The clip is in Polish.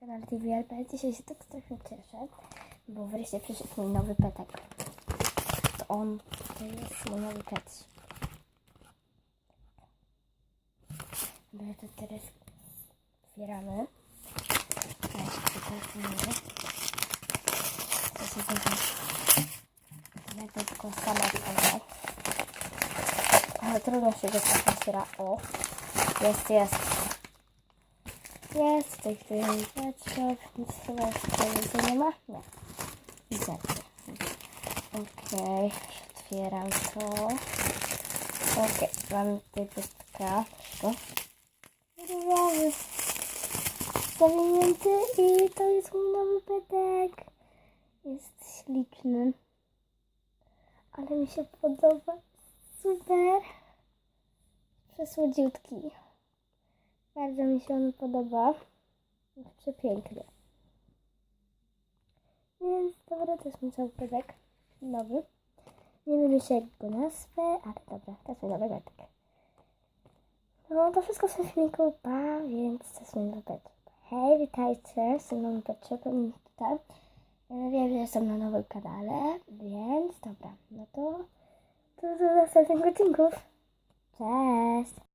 kanale TVLP. Dzisiaj się tak strasznie cieszę, bo wreszcie przyszedł mój nowy petek. To on, to jest mój nowy pet. Dobra, to teraz otwieramy. Tak. To się. Będę tylko sama otworzyć. Ale trudno się tak otwiera. O! Jest, jest. Jest, tutaj który patrzę, nic chyba jeszcze nie ma? Nie. Widzę. Okej, otwieram to. Okej, mamy tutaj pestka. To. Różowy. Zawinięty i to jest mój nowy petek. Jest śliczny. Ale mi się podoba. Super. Przesłodziutki. Bardzo mi się on podoba. Jest przepiękny. Więc dobra, to jest mój cały pedek. Nowy. Nie wiem jeszcze jak go nazwę, ale dobra, to jest mój nowy pedek. No to wszystko w tym filmiku, pa, więc to jest mój nowy pedek. Hej, witajcie, jestem nowym pedczepem tutaj. E, Wiem, że jestem na nowym kanale, więc dobra, no to, to do następnych odcinków. Cześć!